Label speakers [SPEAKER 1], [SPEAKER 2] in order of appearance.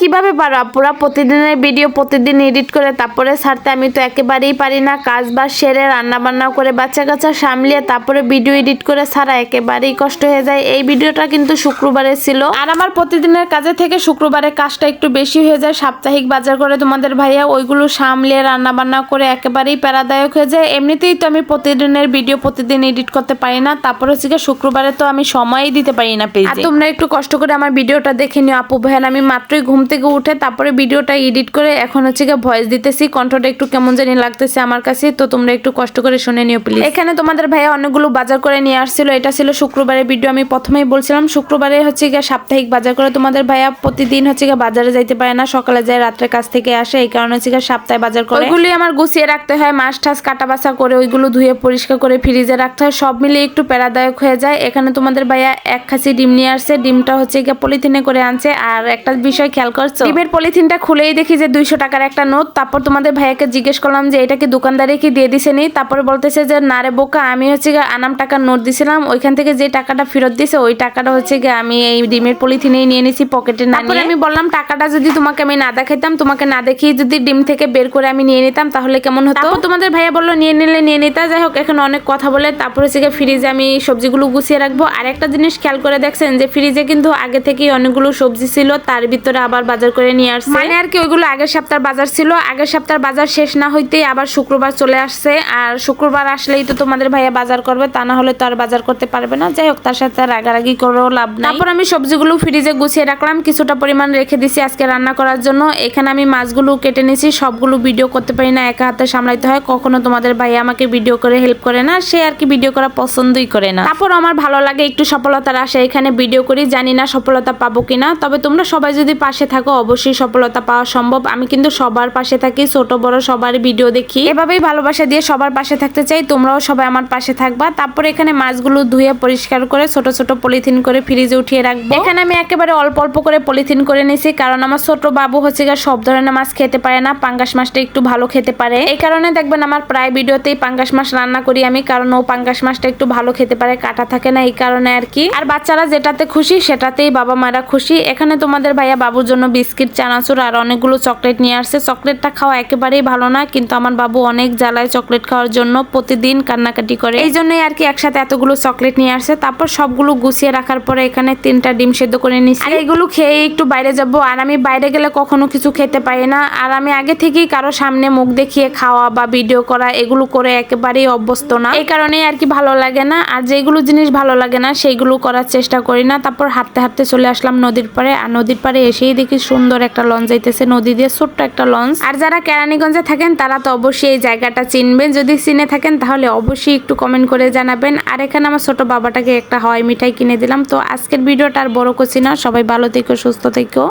[SPEAKER 1] কীভাবে পারো? আপুরা প্রতিদিনের ভিডিও প্রতিদিন এডিট করে তারপরে ছাড়তে আমি তো একেবারেই পারি না। কাজ বাজ সেরে রান্না বান্না করে বাচ্চা কাচ্চা সামলিয়ে তারপরে ভিডিও এডিট করে ছাড়া একেবারেই কষ্ট হয়ে যায়। এই ভিডিওটা কিন্তু শুক্রবারে ছিল। আর আমার প্রতিদিনের কাজে থেকে শুক্রবারে কাজটা একটু বেশি হয়ে যায়। সাপ্তাহিক বাজার করে তোমাদের ভাইয়া ওইগুলো সামলিয়ে রান্না বান্না করে একেবারেই প্যারাদায়ক হয়ে যায়। এমনিতেই তো আমি প্রতিদিনের ভিডিও প্রতিদিন এডিট করতে পারি না। তারপরে হচ্ছে গিয়ে শুক্রবারে তো আমি সময়ই দিতে পারি না পেয়ে তোমরা একটু কষ্ট করে আমার ভিডিওটা দেখে নিও। আপু ভাইয়ান আমি মাত্রই ঘুম থেকে উঠে তারপরে ভিডিওটা এডিট করে এখন হচ্ছে গিয়ে ভয়েস দিতেছি, কণ্ঠটা একটু কেমন জানি লাগতেছে আমার কাছে, তো তোমরা একটু কষ্ট করে শুনে নিও প্লিজ এখানে তোমাদের ভাইয়া অনেকগুলো বাজার করে নিয়ে আসছিল, এটা ছিল শুক্রবারের ভিডিও আমি প্রথমেই বলছিলাম শুক্রবারে হচ্ছে গিয়ে সাপ্তাহিক বাজার করে তোমাদের ভাইয়া প্রতিদিন হচ্ছে গিয়ে বাজারে যাইতে পারে না, সকালে যায় রাত্রে কাছ থেকে আসে, এই কারণে হচ্ছে গিয়ে সপ্তাহে বাজার করে। ওইগুলি আমার গুছিয়ে রাখতে হয়, মাছ টাছ কাটা বাছা করে ওইগুলো ধুয়ে পরিষ্কার করে ফ্রিজে রাখতে হয়, সব মিলিয়ে একটু প্যারাদায়ক হয়ে যায়। এখানে তোমাদের ভাইয়া এক খাসি ডিম নিয়ে আসছে, ডিমটা হচ্ছে গিয়ে পলিথিনে করে আনছে, আর একটা বিষয় খেয়াল করছ? ডিমের পলিথিনটা খুলেই দেখি যে দুইশো টাকার একটা নোট। তারপর তোমাদের ভাইয়াকে জিজ্ঞেস করলাম যে এটা কি দোকানদারে কি দিয়ে দিছে নি? তারপরে বলতেছে যে না রে বোকা আমি হচ্ছে গিয়ে আনাম টাকার নোট দিছিলাম। ওইখান থেকে যে টাকাটা ফেরত দিছে ওই টাকাটা হচ্ছে গিয়ে আমি এই ডিমের পলিথিনেই নিয়ে নিছি পকেটে না নিয়ে। আমি বললাম টাকাটা যদি তোমাকে আমি না দেখাইতাম তোমাকে না দেখিয়ে যদি ডিম থেকে বের করে আমি নিয়ে নিতাম তাহলে কেমন হতো? তারপর তোমাদের ভাইয়া বলল নিয়ে নিলে নিয়ে নিতা যাই হোক এখন অনেক কথা বলে তারপর হচ্ছে গিয়ে ফ্রিজে আমি সবজিগুলো গুছিয়ে রাখব। আর একটা জিনিস খেয়াল করে দেখছেন যে ফ্রিজে কিন্তু আগে থেকেই অনেকগুলো সবজি ছিল তার ভিতরে আবার বাজার করে নিয়ে আসছে। মানে আর কি ওইগুলো আগের সপ্তাহের বাজার ছিল। আগের সপ্তাহের বাজার শেষ না হইতেই আবার শুক্রবার চলে আসছে। আর শুক্রবার আসলেই তো তোমাদের ভাইয়া বাজার করবে তা না হলে তো আর বাজার করতে পারবে না। যাই হোক তার সাথে রাগারাগি করেও লাভ নাই। তারপর আমি সবজিগুলো ফ্রিজে গুছিয়ে রাখলাম। কিছুটা পরিমাণ রেখে দিছি আজকে রান্না করার জন্য। এখানে আমি মাছগুলো কেটে নিয়েছি সবগুলো ভিডিও করতে পারি না একা হাতে সামলাইতে হয়। কখনো তোমাদের ভাইয়া আমাকে ভিডিও করে হেল্প করে না। সে আর কি ভিডিও করা পছন্দই করে না। তারপর আমার ভালো লাগে একটু সফলতার আশা। এখানে ভিডিও করি। জানি না সফলতা পাবো কিনা। তবে তোমরা সবাই যদি পাশে থাকো, অবশ্যই সফলতা পাওয়া সম্ভব। আমি কিন্তু সবার পাশে থাকি, ছোট, বড় সবার ভিডিও দেখি। এভাবেই ভালোবাসা দিয়ে সবার পাশে থাকতে চাই, তোমরাও সবাই আমার পাশে থাকবা। তারপর এখানে মাছগুলো ধুয়ে পরিষ্কার করে ছোট ছোট পলিথিন করে ফ্রিজে উঠিয়ে রাখব। এখানে আমি একেবারে অল্প অল্প করে পলিথিন করে নিয়েছি কারণ আমার ছোট বাবু হচ্ছে গিয়ে সব ধরনের মাছ খেতে পারে না, পাঙ্গাস মাছটা একটু ভালো খেতে পারে। এই কারণে দেখবেন আমার প্রায় ভিডিওতেই পাঙ্গাস মাছ রান্না করি আমি, কারণ ও পাঙ্গাস মাছটা একটু ভালো খেতে পারে, কাটা থাকে না, এই কারণে আর কি। আর বাচ্চারা যেটাতে খুশি সেটাতেই বাবা মারা খুশি। এখানে তোমাদের ভাইয়া বাবুর জন্য বিস্কিট, চানাচুর আর অনেকগুলো চকলেট নিয়ে আসছে। চকলেটটা খাওয়া একেবারেই ভালো না, কিন্তু আমার বাবু অনেক জ্বালায় চকলেট খাওয়ার জন্য, প্রতিদিন কান্নাকাটি করে। এই জন্যই আর কি একসাথে এতগুলো চকলেট নিয়ে আসছে। তারপর সবগুলো গুছিয়ে রাখার পরে এখানে তিনটা ডিম সেদ্ধ করে নিচ্ছি আর এগুলো খেয়ে একটু বাইরে যাব, আর আমি বাইরে গেলে কখনো কিছু খেতে পারি না। আর আমি আগে থেকেই কারও সামনে মুখ দেখিয়ে খাওয়া বা ভিডিও করা, এগুলো করে একেবারেই অভ্যস্ত না। এই কারণেই আর কি ভালো লাগে না, আর যেগুলো জিনিস ভালো লাগে না, সেইগুলো করার চেষ্টা করি না। তারপর হাঁটতে হাঁটতে চলে আসলাম নদীর পাড়ে, আর নদীর পাড়ে এসেই দেখি সুন্দর একটা লঞ্চ যাইতেছে, নদী দিয়ে ছোট্ট একটা লঞ্চ। আর যারা কেরানীগঞ্জে থাকেন, তারা তো অবশ্যই এই জায়গাটা চিনবেন। যদি চিনে থাকেন, তাহলে অবশ্যই একটু কমেন্ট করে জানাবেন। আর এখানে আমার ছোট বাবাটাকে একটা হাওয়াই মিঠাই কিনে দিলাম। তো আজকের ভিডিওটা আর বড় করছি না। সবাই ভালো থেকো, সুস্থ থেকো।